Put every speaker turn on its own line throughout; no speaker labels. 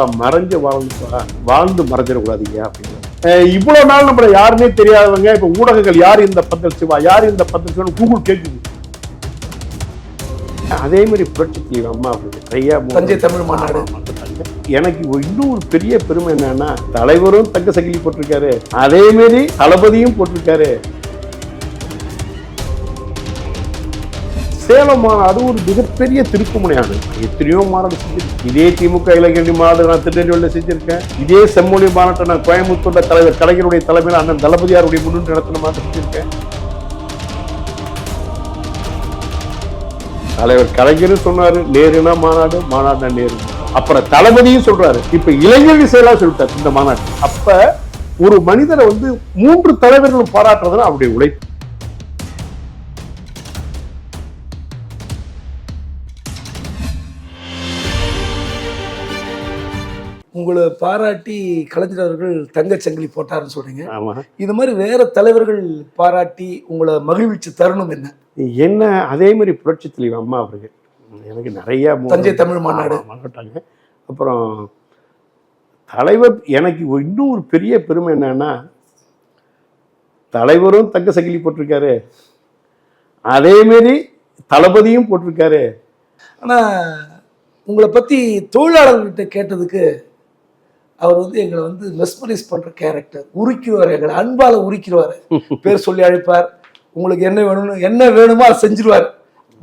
எப்பா மறைஞ்சு வாழ்ந்துப்பா வாழ்ந்து மறைஞ்சிடக்கூடாதீங்க அப்படின்னு அஹ் இவ்வளவு நாள் நம்மள யாருன்னே தெரியாதவங்க இப்ப ஊடகங்கள் யார் இந்த பந்தல் சிவா யார் இந்த பந்தல் சிவா கூகுள் கேட்குது அதே மாதிரி புரட்சி அம்மா அவர்கள் நிறைய மு-
தஞ்சை தமிழ் மாநாடு.
மாநாடு. எனக்கு இன்னும் ஒரு பெரிய பெருமை என்னன்னா தலைவரும் தங்க சகிலி போட்டிருக்காரு அதே மாதிரி தளபதியும் போட்டிருக்காரு சேலம் மாநாடு அது ஒரு மிகப்பெரிய திருப்புமுனையானது. எத்தனையோ மாநாடு செஞ்சிருக்கேன் இதே திமுக இளைஞரணி மாநாடு நான் திருநெல்வேலியில் செஞ்சிருக்கேன். இதே செம்மொழி மாநாட்டை நான் கோயம்புத்தூர்ல தலைவர் கலைஞருடைய தலைமையில் அண்ணன் தளபதியாருடைய முன்னின்று நடத்தின மாதிரி செஞ்சிருக்கேன். தலைவர் கலைஞரும் சொன்னாரு நேருனா மாநாடு மாநாடுனா நேரு. அப்புறம் தளபதியும் சொல்றாரு. இப்ப இளைஞரணி செயலா சொல்லிட்டாரு இந்த மாநாட்டு அப்ப ஒரு மனிதரை வந்து மூன்று தலைவர்களும் பாராட்டுறதுன்னா அவருடைய உழைப்பு.
உங்களை பாராட்டி கலைஞர் அவர்கள் தங்கச் சங்கிலி போட்டாருன்னு சொல்றீங்க.
ஆமா.
இது மாதிரி வேற தலைவர்கள் பாராட்டி உங்களை மகிழ்விச்ச தருணம் என்ன?
என்ன அதே மாதிரி புரட்சி தலைவி அம்மா அவர்கள். எனக்கு நிறைய
தஞ்சை தமிழ் மாநாடு.
ஆமா, மாநாட்டாங்க. அப்புறம் தலைவர் எனக்கு இன்னும் ஒரு பெரிய பெருமை என்னன்னா தலைவரும் தங்க சங்கிலி போட்டிருக்காரு. அதே மாதிரி தளபதியும் போட்டிருக்காரு.
ஆனா உங்களை பத்தி தொழிலாளர்கிட்ட கேட்டதுக்கு அவர் வந்து எங்களை வந்து மெஸ்மரைஸ் பண்ற கேரக்டர் உருக்கிடுவார் எங்களை. அன்பால உருக்கிடுவார். பேர் சொல்லி அழைப்பார். உங்களுக்கு என்ன வேணும்னு என்ன வேணுமோ அதை செஞ்சிருவார்.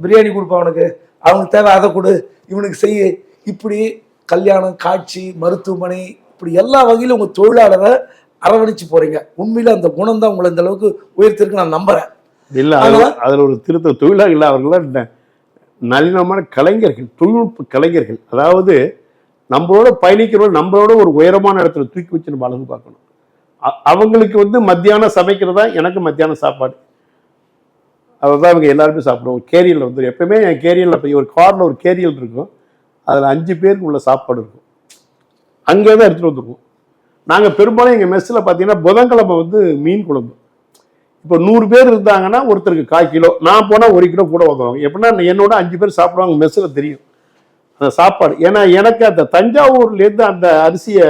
பிரியாணி கொடுப்பா அவனுக்கு. அவனுக்கு தேவை அதை கொடு. இவனுக்கு செய்ய இப்படி கல்யாணம் காட்சி மருத்துவமனை இப்படி எல்லா வகையிலும் உங்க தொழிலாளரை அரவணைச்சு போறீங்க. உண்மையில அந்த குணம் தான் உங்களை இந்த அளவுக்கு உயர்த்திருக்கு நான் நம்புறேன்.
இல்ல அதுல ஒரு திருத்த தொழிலாளர்கள் அவர்கள்லாம் ந- நளினமான கலைஞர்கள் தொழில்நுட்ப கலைஞர்கள். அதாவது நம்மளோட பயணிக்கிறவங்க நம்மளோட ஒரு உயரமான இடத்துல தூக்கி வச்சு நம்ம அழகு பார்க்கணும். அ- அவங்களுக்கு வந்து மத்தியானம் சமைக்கிறதா எனக்கு மத்தியானம் சாப்பாடு. அதுதான் இவங்க எல்லாருமே சாப்பிடுவோம் கேரியல் வந்து எப்பயுமே என் கேரியலில் போய் ஒரு காரில் ஒரு கேரியல் இருக்கும். அதில் அஞ்சு பேருக்கு உள்ள சாப்பாடு இருக்கும். அங்கே தான் எடுத்துகிட்டு வந்துருக்கோம் நாங்கள் பெரும்பாலும் எங்கள் மெஸ்ஸில் பார்த்தீங்கன்னா புதன்கிழமை வந்து மீன் குழம்பு. இப்போ நூறு பேர் இருந்தாங்கன்னா ஒருத்தருக்கு கால் கிலோ. நான் போனால் ஒரு கிலோ கூட வந்துடுவாங்க எப்படின்னா என்னோட அஞ்சு பேர் சாப்பிடுவாங்க மெஸ்ஸில் தெரியும். அந்த சாப்பாடு. ஏன்னா எனக்கு அந்த தஞ்சாவூர்லேருந்து அந்த அரிசியை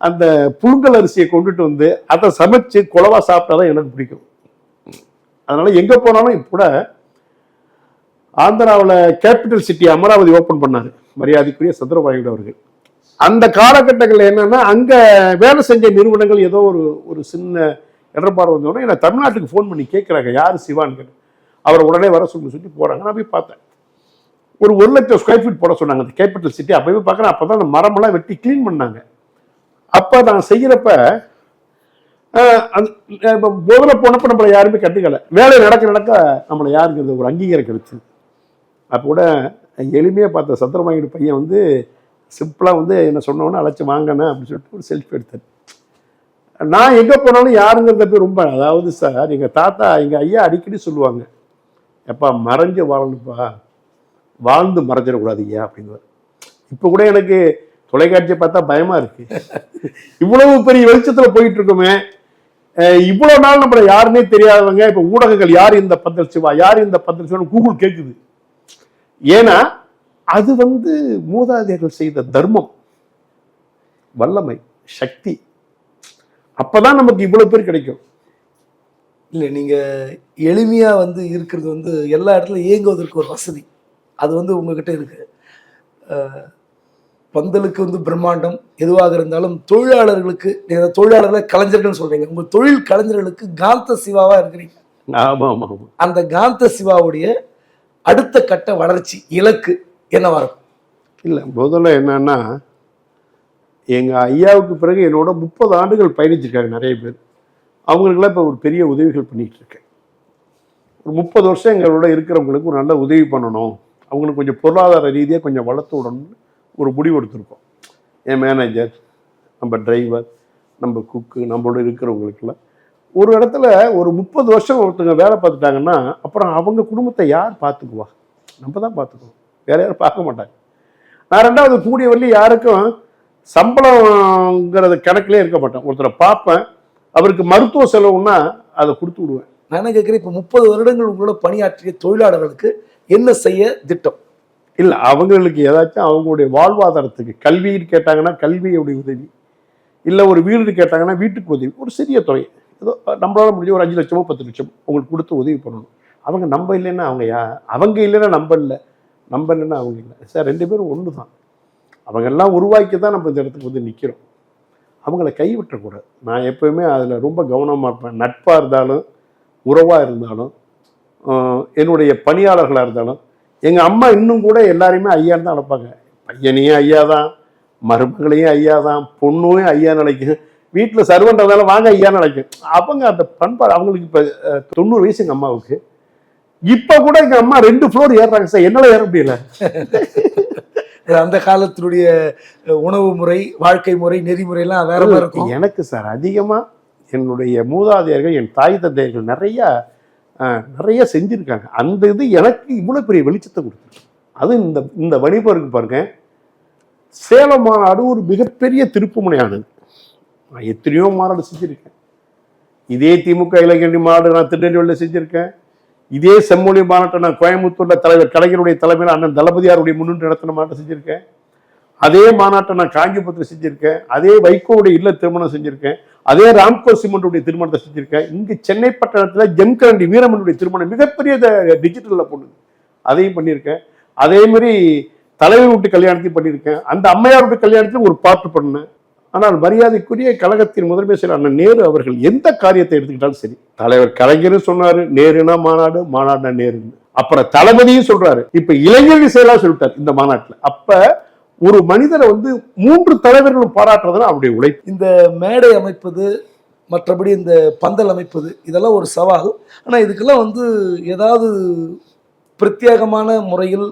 அந்த புழுங்கல் அரிசியை கொண்டுட்டு வந்து அதை சமைச்சு குழவா சாப்பிட்டா தான் எனக்கு பிடிக்கும். அதனால எங்கே போனாலும் இப்போ கூட ஆந்திராவில் கேபிட்டல் சிட்டி அமராவதி ஓப்பன் பண்ணார் மரியாதைக்குரிய சந்திரபாயுடு அவர்கள். அந்த காலகட்டங்களில் என்னென்னா அங்கே வேலை செஞ்ச நிறுவனங்கள் ஏதோ ஒரு ஒரு சின்ன இடர்பாடு வந்தோடனே என்னை தமிழ்நாட்டுக்கு ஃபோன் பண்ணி கேட்குறாங்க யார் சிவான்னு? கேட்டு. அவரை உடனே வர சொல்லி சொல்லி போகிறாங்க நான் போய் பார்த்தேன். ஒரு ஒரு லட்சம் ஸ்கொயர் ஃபீட் போட சொன்னாங்க. அந்த கேபிட்டல் சிட்டி அப்போ போய் பார்க்குறேன். அப்போ தான் அந்த மரமெல்லாம் வெட்டி க்ளீன் பண்ணாங்க. அப்போ நான் செய்கிறப்ப அந்த இப்போ போனப்போ நம்மளை யாருமே கண்டுக்கல. வேலை நடக்க நடக்க நம்மளை யாருங்கிறது ஒரு அங்கீகாரம் கிடைச்சு அப்போ கூட எளிமையாக பார்த்த சந்திரமாயிடு பையன் வந்து சிம்பிளாக வந்து என்ன சொன்னோன்னே அழைச்சி வாங்கினேன் அப்படின்னு சொல்லிட்டு ஒரு செல்ஃபி எடுத்தேன். நான் எங்கே போனாலும் யாருங்கிறத போய் ரொம்ப அதாவது சார் எங்கள் தாத்தா எங்கள் ஐயா அடிக்கடி சொல்லுவாங்க. எப்பா மறைஞ்சு வாழணுப்பா வாழ்ந்து மறைஞ்சிடக்கூடாதீங்க அப்படிங்குவார் இப்போ கூட எனக்கு தொலைக்காட்சியை பார்த்தா பயமா இருக்கு. இவ்வளவு பெரிய வெளிச்சத்துல போயிட்டு இருக்கோமே இவ்வளோ இவ்வளவு நாள் நம்மளை யாருன்னே தெரியாதவங்க இப்போ ஊடகங்கள் யார் இந்த பந்தல் சிவா யார் இந்த பந்தல் சிவா கூகுள் கேட்குது. ஏன்னா அது வந்து மூதாதையர்கள் செய்த தர்மம். வல்லமை சக்தி. அப்போதான் நமக்கு இவ்வளவு பேர் கிடைக்கும்.
இல்லை நீங்கள் எளிமையாக வந்து இருக்கிறது வந்து எல்லா இடத்துலையும் இயங்குவதற்கு ஒரு வசதி. அது வந்து உங்ககிட்ட இருக்கு. அஹ், பந்தலுக்கு வந்து பிரம்மாண்டம் எதுவாக இருந்தாலும் தொழிலாளர்களுக்கு தொழிலாளர்களை கலைஞர்கள்னு சொல்றீங்க. உங்கள் தொழில் கலைஞர்களுக்கு காந்த சிவாவாக இருக்கிறீங்க.
ஆமா ஆமா ஆமா
அந்த காந்த சிவாவுடைய அடுத்த கட்ட வளர்ச்சி இலக்கு என்னவா இருக்கும்?
இல்லை முதல்ல என்னன்னா எங்க ஐயாவுக்கு பிறகு என்னோட முப்பது ஆண்டுகள் பயணிச்சிருக்காங்க நிறைய பேர். அவங்களுக்கெல்லாம் இப்போ ஒரு பெரிய உதவிகள் பண்ணிட்டு இருக்கேன். ஒரு முப்பது வருஷம் எங்களோட இருக்கிறவங்களுக்கு ஒரு நல்ல உதவி பண்ணணும். அவங்களுக்கு கொஞ்சம் பொருளாதார ரீதியாக கொஞ்சம் வளர்த்து விடணும்னு ஒரு முடிவு எடுத்திருக்கோம். என் மேனேஜர் நம்ம டிரைவர் நம்ம குக்கு நம்மளோட இருக்கிறவங்களுக்குலாம் ஒரு இடத்துல ஒரு முப்பது வருஷம் ஒருத்தங்க வேலை பார்த்துட்டாங்கன்னா அப்புறம் அவங்க குடும்பத்தை யார் பார்த்துக்குவா? நம்ம தான் பார்த்துக்குவோம். வேற யாரும் பார்க்க மாட்டாங்க. நான் ரெண்டாவது கூடிய வரலையும் யாருக்கும் சம்பளங்கிறது கணக்கிலே இருக்க மாட்டேன். ஒருத்தரை பார்ப்பேன். அவருக்கு மருத்துவ செலவுன்னா அதை கொடுத்து விடுவேன்.
நான் கேட்குறேன் இப்போ முப்பது வருடங்கள் உங்களோட பணியாற்றிய தொழிலாளர்களுக்கு என்ன செய்ய திட்டம்?
இல்லை அவங்களுக்கு ஏதாச்சும் அவங்களுடைய வாழ்வாதாரத்துக்கு கல்வின்னு கேட்டாங்கன்னா கல்வியுடைய உதவி. இல்லை ஒரு வீடு கேட்டாங்கன்னா வீட்டுக்கு உதவி. ஒரு சிறிய தொகை. ஏதோ நம்மளால் முடிஞ்ச ஒரு அஞ்சு லட்சமோ பத்து லட்சமோ உங்களுக்கு கொடுத்து உதவி பண்ணணும். அவங்க நம்ம இல்லைன்னா அவங்க யா அவங்க இல்லைன்னா நம்ம இல்லை. நம்ம இல்லைன்னா அவங்க இல்லை. சார் ரெண்டு பேரும் ஒன்று தான் அவங்க எல்லாம் உருவாக்கி தான் நம்ம இந்த இடத்துக்கு வந்து நிற்கிறோம் அவங்கள கைவிட்டக்கூடாது. நான் எப்போயுமே அதில் ரொம்ப கவனமாக இருப்பேன். நட்பாக இருந்தாலும் உறவாக இருந்தாலும் என்னுடைய பணியாளர்களாக இருந்தாலும் எங்கள் அம்மா இன்னும் கூட எல்லாரையுமே ஐயான்னு தான் அழைப்பாங்க. பையனையும் ஐயா தான் மருமகளையும் ஐயா தான் பொண்ணையும் ஐயா நினைக்கும் வீட்டில் சர்வன்றதால வாங்க ஐயா நினைக்கும் அவங்க அந்த பண்பாடு அவங்களுக்கு இப்போ தொண்ணூறு வயசு எங்கள் அம்மாவுக்கு. இப்போ கூட எங்கள் அம்மா ரெண்டு ஃப்ளோர் ஏறுறாங்க சார். என்னால் ஏற முடியல.
அந்த காலத்தினுடைய உணவு முறை வாழ்க்கை முறை நெறிமுறையெல்லாம் வேற மாதிரி இருக்கும்.
எனக்கு சார் அதிகமாக என்னுடைய மூதாதையர்கள் என் தாய் தந்தையர்கள் நிறையா நிறைய செஞ்சுருக்காங்க. அந்த இது எனக்கு இவ்வளோ பெரிய வெளிச்சத்தை கொடுத்துருக்கு. அது இந்த இந்த வணிபருக்கு பாருங்க. சேலம் மாநாடு ஒரு மிகப்பெரிய திருப்புமுனையானது. நான் எத்தனையோ மாநாடு செஞ்சுருக்கேன். இதே திமுக இளைஞரணி மாநாடு நான் திருநெல்வேலியில் செஞ்சுருக்கேன். இதே செம்மொழி மாநாட்டை நான் கோயம்புத்தூரில் தலைவர் கலைஞருடைய தலைமையில் அண்ணன் தளபதியாருடைய முன்னின்று நடத்தின மாநாட்டை செஞ்சுருக்கேன். அதே மாநாட்டை நான் காஞ்சிபுரத்தில் செஞ்சுருக்கேன். அதே வைகோவுடைய இல்ல திருமணம் செஞ்சுருக்கேன். அதே ராம்கோ சிமெண்டுடைய திருமணத்தை செஞ்சுருக்கேன். இங்கே சென்னை பட்டணத்தில் ஜெம்கரண்டி வீரமனுடைய திருமணம் மிகப்பெரிய டிஜிட்டலில் பண்ணுது அதையும் பண்ணியிருக்கேன். அதே மாதிரி தலைவர் வீட்டு கல்யாணத்தையும் பண்ணியிருக்கேன். அந்த அம்மையார் வீட்டு கல்யாணத்தையும் ஒரு பாட்டு பண்ணேன் ஆனால் மரியாதைக்குரிய கழகத்தின் முதன்மை செயலர் அண்ணன் நேரு அவர்கள் எந்த காரியத்தை எடுத்துக்கிட்டாலும் சரி தலைவர் கலைஞரும் சொன்னார் நேருனா மாநாடு மாநாடுனா நேருன்னு. அப்புறம் தளபதியும் சொல்றாரு. இப்ப இளைஞர்கள் செயலா சொல்லிட்டார் இந்த மாநாட்டில். அப்ப ஒரு மனிதரை வந்து மூன்று தலைவர்களும் பாராட்டுறதுனா அவருடைய உழைப்பு.
இந்த மேடை அமைப்பது மற்றபடி இந்த பந்தல் அமைப்பது இதெல்லாம் ஒரு சவால். ஆனால் இதுக்கெல்லாம் வந்து ஏதாவது பிரத்யேகமான முறையில்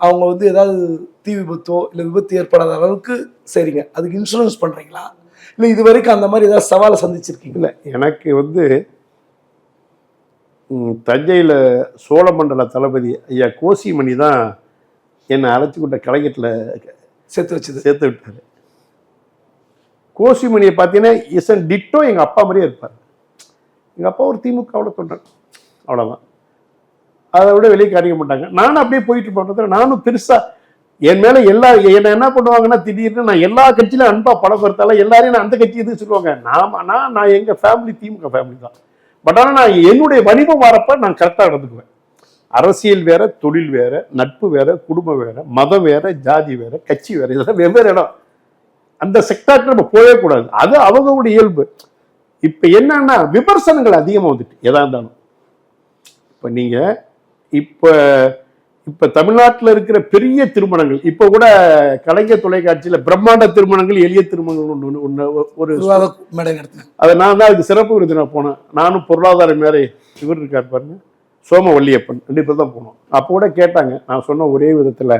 அவங்க வந்து ஏதாவது தீ விபத்தோ இல்லை விபத்து ஏற்படாத அளவுக்கு சரிங்க அதுக்கு இன்சூரன்ஸ் பண்ணுறீங்களா இல்லை இது வரைக்கும் அந்த மாதிரி ஏதாவது சவாலை சந்திச்சிருக்கீங்களா?
இல்லை எனக்கு வந்து தஞ்சையில சோழமண்டல தளபதி ஐயா கோசிமணி தான் என்னை அழைச்சி கொண்ட கலைஞத்தில்
சேர்த்து வச்சது.
சேர்த்து விட்டாரு கோசிமணியை பார்த்தீங்கன்னா இசன் டிட்டோ எங்கள் அப்பா மாதிரியே இருப்பார். எங்கள் அப்பா ஒரு திமுகவோட தொண்டன் அவ்வளோதான் அதை விட வெளியே காட்டிக்க மாட்டாங்க. நானும் அப்படியே போயிட்டு போனது நானும் பெருசாக என் மேலே எல்லா என்ன என்ன பண்ணுவாங்கன்னா திடீர்னு நான் எல்லா கட்சியிலும் அன்பா பழக்கம் இருந்தால எல்லாரையும் நான் அந்த கட்சி இது சொல்லுவாங்க. நான் நான் நான் எங்கள் ஃபேமிலி திமுக ஃபேமிலி தான். பட் ஆனால் நான் என்னுடைய வணிகம் வரப்ப நான் கரெக்டாக நடந்துக்குவேன். அரசியல் வேற தொழில் வேற நட்பு வேற குடும்பம் வேற மதம் வேற ஜாதி வேற கட்சி வேற இதெல்லாம் வெவ்வேறு இடம். அந்த செக்டாருக்கு நம்ம போகவே கூடாது. அது அவங்களுடைய இயல்பு. இப்ப என்னன்னா விமர்சனங்கள் அதிகமா வந்துட்டு எதா இருந்தாலும். இப்ப நீங்க இப்ப இப்ப தமிழ்நாட்டுல இருக்கிற பெரிய திருமணங்கள் இப்ப கூட கலைஞர் தொலைக்காட்சியில பிரம்மாண்ட திருமணங்கள் எளிய திருமணங்கள் ஒண்ணு- ஒண்ணு ஒரு அதை நான் தான் அதுக்கு சிறப்பு விருந்தினர் போனேன். நானும் பொருளாதார மேலே இவர் இருக்கார் பாருங்க. சோமவல்லியப்பன் ரெண்டு பேர் தான் போனோம். அப்போ கூட கேட்டாங்க நான் சொன்ன ஒரே விதத்தில்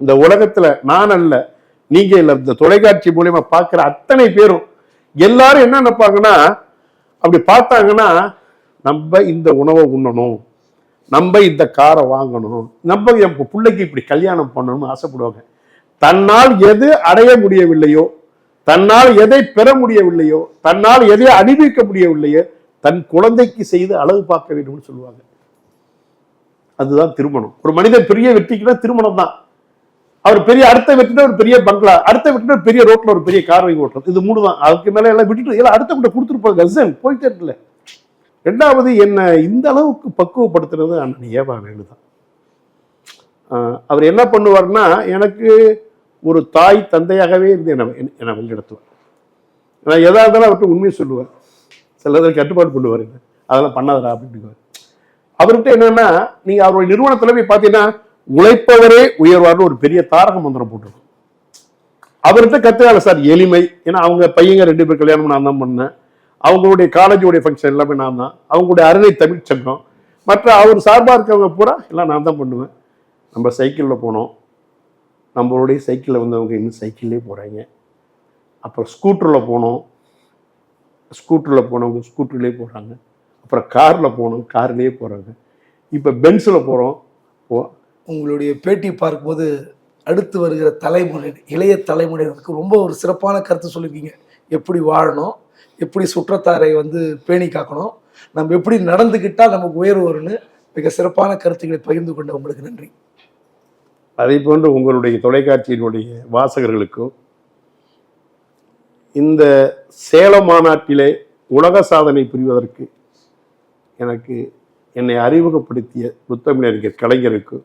இந்த உலகத்தில் நான் அல்ல நீங்கள் இல்லை இந்த தொலைக்காட்சி மூலயமா பார்க்குற அத்தனை பேரும் எல்லாரும் என்ன நினைப்பாங்கன்னா அப்படி பார்த்தாங்கன்னா நம்ம இந்த உணவை உண்ணணும் நம்ம இந்த காரை வாங்கணும் நம்ம என் பிள்ளைக்கு இப்படி கல்யாணம் பண்ணணும்னு ஆசைப்படுவாங்க. தன்னால் எது அடைய முடியவில்லையோ தன்னால் எதை பெற முடியவில்லையோ தன்னால் எதை அறிவிக்க முடியவில்லையோ தன் குழந்தைக்கு செய்து அளவு பார்க்க வேண்டும்னு சொல்லுவாங்க. அதுதான் திருமணம். ஒரு மனிதன் பெரிய வெற்றிக்குன்னா திருமணம் தான். அவர் பெரிய அடுத்த வெற்றினா ஒரு பெரிய பங்களா அடுத்த வெற்றினா ஒரு பெரிய ரோட்ல ஒரு பெரிய கார் வாங்கி ஓட்டுறது. இது மூணு தான். அதுக்கு மேல எல்லாம் விட்டுட்டு எல்லாம் அடுத்த கிட்ட கொடுத்துருப்பாங்க கசன் போயிட்டே இருக்குல்ல. ரெண்டாவது என்னை இந்த அளவுக்கு பக்குவப்படுத்துறது அண்ணன் ஏவா வேணுதான் அவர் என்ன பண்ணுவார்னா எனக்கு ஒரு தாய் தந்தையாகவே இருந்து என்னை என்னை வழிநடத்துவார். நான் எதா இருந்தாலும் அவர்கிட்ட உண்மையை சொல்லுவேன். சிலதை கட்டுப்பாடு பண்ணுவார் அதெல்லாம் பண்ணாதரா அப்படின்னு அவர்கிட்ட என்னன்னா நீங்க அவருடைய நிறுவனத்தில் போய் பார்த்தீங்கன்னா உழைப்பவரே உயர்வார்னு ஒரு பெரிய தாரக மந்திரம் போட்டிருக்கும். அவர்கிட்ட கத்துக்கால சார் எளிமை. ஏன்னா அவங்க பையங்க ரெண்டு பேர் கல்யாணம் நான் தான் பண்ணேன். அவங்களுடைய காலேஜோடைய ஃபங்க்ஷன் எல்லாமே நான் தான். அவங்களுடைய அருணை தமிழ் சங்கம். மற்ற அவர் சார்பாக இருக்கவங்க பூரா எல்லாம் நான் தான் பண்ணுவேன். நம்ம சைக்கிளில் போனோம். நம்மளுடைய சைக்கிளில் வந்தவங்க இன்னும் சைக்கிள்லேயே போகிறாங்க அப்புறம் ஸ்கூட்டரில் போனோம். ஸ்கூட்டரில் போனவங்க ஸ்கூட்டர்லேயே போகிறாங்க அப்புறம் காரில் போனோம் கார்லேயே போகிறாங்க இப்போ பென்ஸில் போகிறோம்
உங்களுடைய பேட்டி பார்க்கும்போது அடுத்து வருகிற தலைமுறை இளைய தலைமுறையினருக்கு ரொம்ப ஒரு சிறப்பான கருத்து சொல்லியிருக்கீங்க. எப்படி வாழணும் எப்படி சுற்றத்தாரை வந்து பேணி காக்கணும் நம்ம எப்படி நடந்துக்கிட்டால் நமக்கு உயர்வு வரும்னு மிக சிறப்பான கருத்துக்களை பகிர்ந்து கொண்ட உங்களுக்கு நன்றி.
அதே போன்று உங்களுடைய தொலைக்காட்சியினுடைய வாசகர்களுக்கும் இந்த சேலம் மாநாட்டிலே உலக சாதனை புரிவதற்கு எனக்கு என்னை அறிமுகப்படுத்திய முத்தமிழறிஞர் கலைஞருக்கு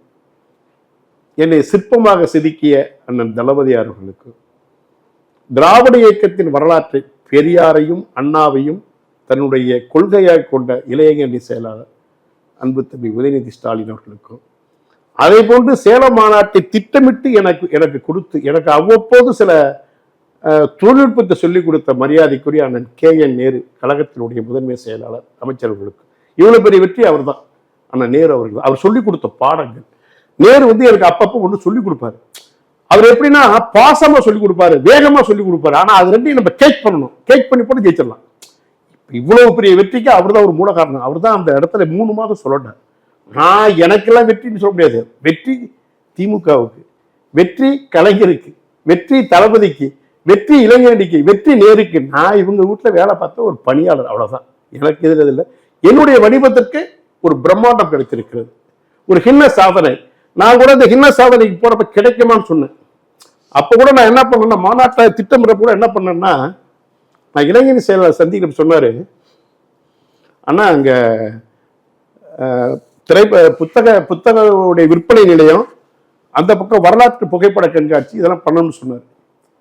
என்னை சிற்பமாக செதுக்கிய அண்ணன் தளபதியார் அவர்களுக்கும் திராவிட இயக்கத்தின் வரலாற்றை பெரியாரையும் அண்ணாவையும் தன்னுடைய கொள்கையாக கொண்ட இளையங்கண்டி செயலாளர் அன்பு தம்பி உதயநிதி ஸ்டாலின் அவர்களுக்கும் அதே போன்று சேலம் மாநாட்டை திட்டமிட்டு எனக்கு எனக்கு கொடுத்து எனக்கு அவ்வப்போது சில தொழில்நுட்பத்தை சொல்லிக் கொடுத்த மரியாதைக்குரிய அண்ணன் கே. என். நேரு கழகத்தினுடைய முதன்மை செயலாளர் அமைச்சர்களுக்கு இவ்வளவு பெரிய வெற்றி அவர்தான். அண்ணன் நேரு அவர்கள். அவர் சொல்லிக் கொடுத்த பாடங்கள். நேரு வந்து எனக்கு அப்பப்போ ஒன்று சொல்லிக் கொடுப்பாரு. அவர் எப்படின்னா பாசமா சொல்லிக் கொடுப்பாரு வேகமா சொல்லிக் கொடுப்பாரு. ஆனா அது ரெண்டையும் நம்ம கேக் பண்ணணும். கேக் பண்ணி போட்டு ஜெயிச்சிடலாம். இவ்வளவு பெரிய வெற்றிக்கு அவர் தான் ஒரு மூல காரணம். அவர் தான் அந்த இடத்துல மூணு மாதம் சொல்லட்டார். நான் எனக்கெல்லாம் வெற்றின்னு சொல்ல முடியாது. வெற்றி திமுகவுக்கு வெற்றி கலைஞருக்கு வெற்றி தளபதிக்கு வெற்றி இளைஞரடிக்கு வெற்றி நேருக்கு. நான் இவங்க வீட்டில் வேலை பார்த்த ஒரு பணியாளர் அவ்வளோதான் எனக்கு எதில் இல்லை என்னுடைய வடிவத்திற்கு ஒரு பிரம்மாண்டம் கிடைத்திருக்கிறது. ஒரு ஹின்ன சாதனை. நான் கூட இந்த ஹின்ன சாதனைக்கு போகிறப்ப கிடைக்குமான்னு சொன்னேன். அப்போ கூட நான் என்ன பண்ணேன்னா மாநாட்டில் திட்டமிட கூட என்ன பண்ணேன்னா நான் இளைஞர் செயலாளர் சந்திக்க சொன்னார். அண்ணா அங்கே திரைப்ப புத்தக புத்தகங்களுடைய விற்பனை நிலையம் அந்த பக்கம் வரலாற்று புகைப்பட கண்காட்சி இதெல்லாம் பண்ணணும்னு சொன்னார்.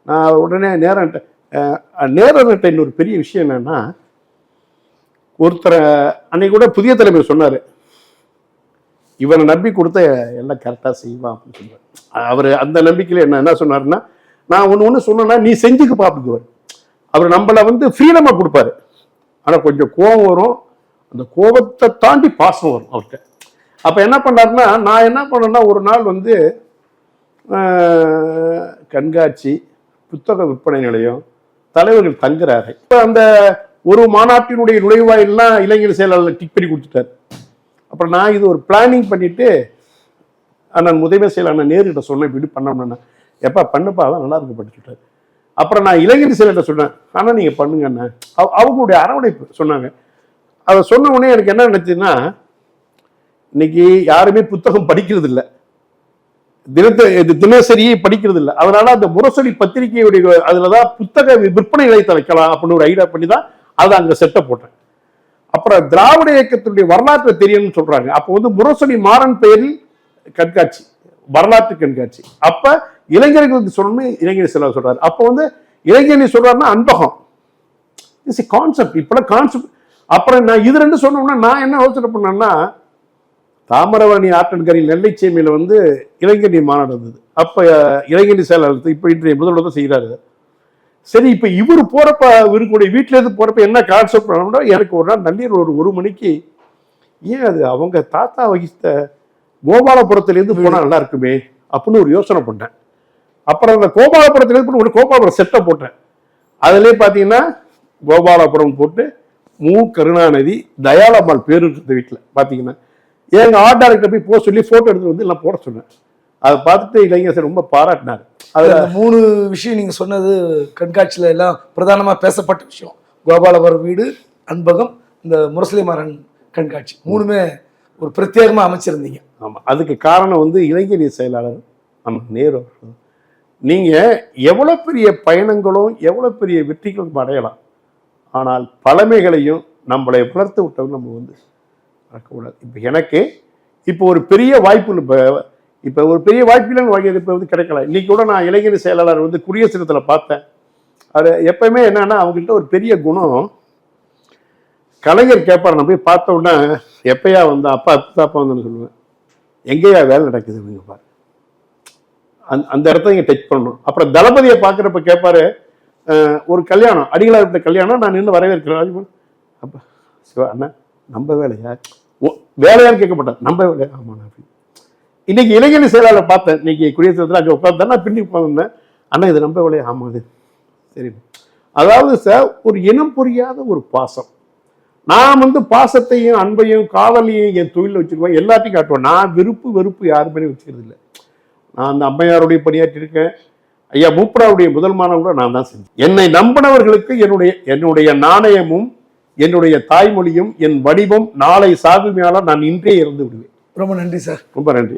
நான் உடனே நேரன்ட்ட நேரன்ட்ட இன்னொரு பெரிய விஷயம் என்னென்னா ஒருத்தரை அன்னைக்கு கூட புதிய தலைமை சொன்னார் இவனை நம்பி கொடுத்த எல்லாம் கரெக்டாக செய்வான் அப்படின்னு சொன்னார் அவர் அந்த நம்பிக்கையில் என்ன என்ன சொன்னார்னா நான் ஒன்று ஒன்று சொன்னேன்னா நீ செஞ்சுக்கு பார்த்துக்குவார் அவர் நம்மளை வந்து ஃப்ரீடமாக கொடுப்பாரு. ஆனால் கொஞ்சம் கோபம் வரும். அந்த கோபத்தை தாண்டி பாசம் வரும் அவர்கிட்ட. அப்போ என்ன பண்ணாருன்னா நான் என்ன பண்ணேன்னா ஒரு நாள் வந்து கண்காட்சி புத்தக விற்பனை நிலையம் தலைவர்கள் தங்குறாரு இப்போ அந்த ஒரு மாநாட்டினுடைய நுழைவாயில்லாம் இளைஞர் செயலாளர் டிக் பண்ணி கொடுத்துட்டாரு. அப்புறம் நான் இது ஒரு பிளானிங் பண்ணிட்டு அண்ணன் முதன்மை செயலாளர் நேருகிட்ட சொன்னேன் இப்படி பண்ணோம்னா எப்பா பண்ணுப்பா அதான் நல்லா இருக்கு படிச்சுட்டார் அப்புறம் நான் இளைஞர் செயலர்கிட்ட சொன்னேன் ஆனால் நீங்கள் பண்ணுங்க அவ- அவங்களுடைய அரவணைப்பு சொன்னாங்க. அதை சொன்ன உடனே எனக்கு என்ன நினைச்சுன்னா இன்னைக்கு யாருமே புத்தகம் படிக்கிறது இல்லை தினத்த இது படிக்கிறது இல்லை அதனால அந்த முரசொலி பத்திரிகையுடைய அதுலதான் புத்தக விற்பனை நிலையத்தை வைக்கலாம் அப்படின்னு ஒரு ஐடியா பண்ணி தான் அதை அங்கே செட்டப் போட்டேன். அப்புறம் திராவிட இயக்கத்தினுடைய வரலாற்றை தெரியணும்னு சொல்றாங்க. அப்போ வந்து முரசொலி மாறன் பெயரில் கண்காட்சி வரலாற்று கண்காட்சி. அப்ப இளைஞர்களுக்கு சொல்லணும்னு இளைஞர் சிலர் சொல்றாரு. அப்போ வந்து இளைஞர் சொல்றாருன்னா அன்பகம். இட்ஸ் கான்செப்ட் இப்பெல்லாம் கான்செப்ட் அப்புறம் நான் இது ரெண்டு சொன்னோம்னா நான் என்ன யோசனை பண்ணேன்னா தாமிரவரணி ஆற்றன்கரையில் நெல்லை சேமியில் வந்து இளைஞரணி மாநாடு இருந்தது அப்போ இளைஞனி இளைஞரணி செயலாளர் இப்போ இன்றைய முதல்வர் தான் செய்கிறாரு. சரி இப்போ இவர் போகிறப்ப இவருக்குடைய வீட்டிலேருந்து போகிறப்ப என்ன கான்செப்ட் பண்ணோம்னா எனக்கு ஒரு நாள் நள்ளிரவு ஒரு ஒரு மணிக்கு ஏன் அது அவங்க தாத்தா வகித்த கோபாலபுரத்துலேருந்து போனால் நல்லா இருக்குமே அப்படின்னு ஒரு யோசனை பண்ணேன். அப்புறம் அந்த கோபாலபுரத்துலேருந்து ஒரு கோபாலபுரம் செட்டை போட்டேன். அதுலேயே பார்த்தீங்கன்னா கோபாலபுரம் போட்டு மு கருணாநிதி தயாளம்மாள் பேர் இருக்கிற வீட்டில் பார்த்தீங்கன்னா எங்க ஆர்ட் டைரக்டர் போய் போக சொல்லி போட்டோ எடுத்து வந்து எல்லாம் போட சொன்னேன். அதை பார்த்துட்டு இளைஞர் சார் ரொம்ப பாராட்டினார். அது
அந்த மூணு விஷயம் நீங்க சொன்னது கண்காட்சியில எல்லாம் பிரதானமா பேசப்பட்ட விஷயம். கோபாலபுரம் வீடு அன்பகம் இந்த முரசலிமாறன் கண்காட்சி. மூணுமே ஒரு பிரத்யேகமா அமைச்சிருந்தீங்க.
ஆமாம் அதுக்கு காரணம் வந்து இளைஞர் செயலாளர் நம்ம நேரு அவர்கள். நீங்க எவ்வளோ பெரிய பயணங்களும் எவ்வளோ பெரிய வெற்றிகளும் அடையலாம். ஆனால் பழமைகளையும் நம்மளை வளர்த்து விட்டவங்க நம்ம வந்து மறக்கக்கூடாது இப்போ எனக்கு இப்போ ஒரு பெரிய வாய்ப்பு இப்போ இப்போ ஒரு பெரிய வாய்ப்பில் வாங்கியது இப்போ வந்து கிடைக்கல. இன்னைக்கு கூட நான் இளைஞர் செயலாளர் வந்து குடியரசு தினத்தில் பார்த்தேன். அது எப்பயுமே என்னன்னா அவங்கள்ட்ட ஒரு பெரிய குணம் கலைஞர் கேட்பார் நான் போய் பார்த்த உடனே எப்பயா வந்தா அப்பா அப்பா வந்தேன்னு சொல்லுவேன். எங்கேயா வேலை நடக்குது அப்படிங்க பாரு. அந்த அந்த இடத்த இங்கே டச் பண்ணணும். அப்புறம் தளபதியை பார்க்குறப்ப கேட்பாரு ஒரு கல்யாணம் அடிகளார் வீட்டு கல்யாணம் நான் நின்று வரவேற்கிறேன். ராஜ்குமார் அப்பா சிவா அண்ணா நம்ம வேலையா? வேலையான்னு கேட்க மாட்டேன் நம்ம வேலையா ஆமாம் அப்படின்னு இன்னைக்கு இளைஞர் செயலாளர் பார்த்தேன். இன்னைக்கு குடியரசு தினத்துல அங்கே உட்காந்து நான் பின்னி உட்காந்துருந்தேன் அண்ணா இது நம்ம வேலையா? ஆமாம் அது சரி. அதாவது சார் ஒரு இனம் புரியாத ஒரு பாசம். நான் வந்து பாசத்தையும் அன்பையும் காதலையும் என் தொழிலில் வச்சிருக்கேன் எல்லாத்தையும் காட்டுவேன் நான் விருப்பு வெறுப்பு யாருமே வச்சுக்கிறது இல்லை நான் அந்த அம்மையாருடைய பணியாற்றியிருக்கேன் ஐயா மூப்பராவுடைய முதல் மாணவன் நான் தான் செஞ்சேன். என்னை நம்பினவர்களுக்கு என்னுடைய என்னுடைய நாணயமும் என்னுடைய தாய்மொழியும் என் வடிவம் நாளை சாகுமையால நான் இன்றே இறந்து விடுவேன்
ரொம்ப நன்றி சார்.
ரொம்ப நன்றி.